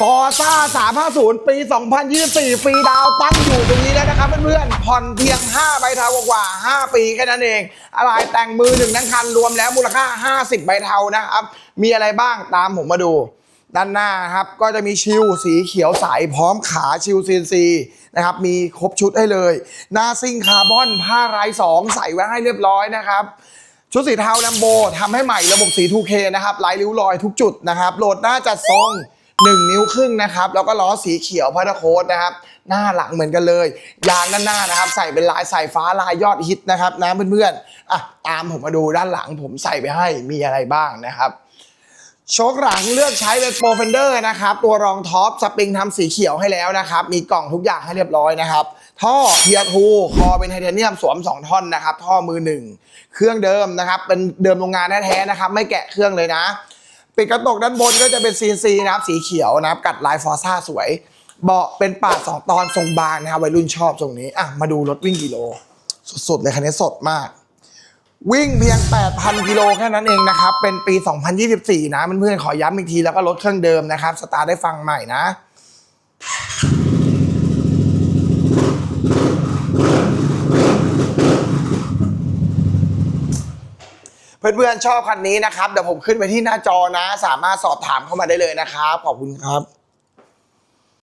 ฟอร์ซ่า350 ปี 2024 ฟรีดาวตั้งอยู่ตรงนี้แล้วนะครับเพื่อนๆ ผ่อนเพียง 5 ใบเทากว่า 5 ปีแค่นั้นเอง อะไรแต่งมือหนึ่งทั้งคันรวมแล้วมูลค่า 50 ใบเทานะครับ มีอะไรบ้างตามผมมาดู ด้านหน้าครับก็จะมีชิลสีเขียวใสพร้อมขาชิลซีนซีนะครับ มีครบชุดให้เลย หน้าซิ่งคาร์บอนผ้าลายสองใส่ไว้ให้เรียบร้อยนะครับชุดสีเทาลัมโบทำให้ใหม่ระบบสี 2K นะครับลายริ้วรอยทุกจุดนะครับโหลดหน้าจัดทรง 1 นิ้วครึ่งนะครับ แล้วก็ล้อสีเขียวพัทโค้ดนะครับ หน้าหลังเหมือนกันเลย ยางด้านหน้านะครับ ใส่เป็นลายสายฟ้าลายยอดฮิตนะครับนะเพื่อนๆอะตามผมมาดูด้านหลังผมใส่ไปให้มีอะไรบ้างนะครับโชคหลังเลือกใช้เป็นโปรเฟนเดอร์นะครับ ตัวรองท็อปสปริงทำสีเขียวให้แล้วนะครับ มีกล่องทุกอย่างให้เรียบร้อยนะครับ ท่อเพียทูคอเป็นไทเทเนียมสวม 2 ท่อนนะครับ ท่อมือหนึ่งเครื่องเดิมนะครับ เป็นเดิมโรงงานแท้ๆนะครับ ไม่แกะเครื่องเลยนะ ปิดกระจกด้านบนก็จะเป็นซีซีนะครับสีเขียวนะครับกัดลายฟอร์ซ่าสวย เบาะเป็นปาดสองตอนทรงบางนะครับวัยรุ่นชอบทรงนี้อะมาดูรถวิ่งกิโลสดๆเลยคันนี้สดมาก วิ่งเพียง 8,000 กิโลแค่นั้นเองนะครับ เป็นปี 2024 นะเพื่อนๆขอย้ำอีกทีแล้วก็รถเครื่องเดิมนะครับ สตาร์ได้ฟังใหม่นะ เพื่อนๆชอบคันนี้นะครับเดี๋ยวผมขึ้นไปที่หน้าจอนะ สามารถสอบถามเข้ามาได้เลยนะครับขอบคุณครับ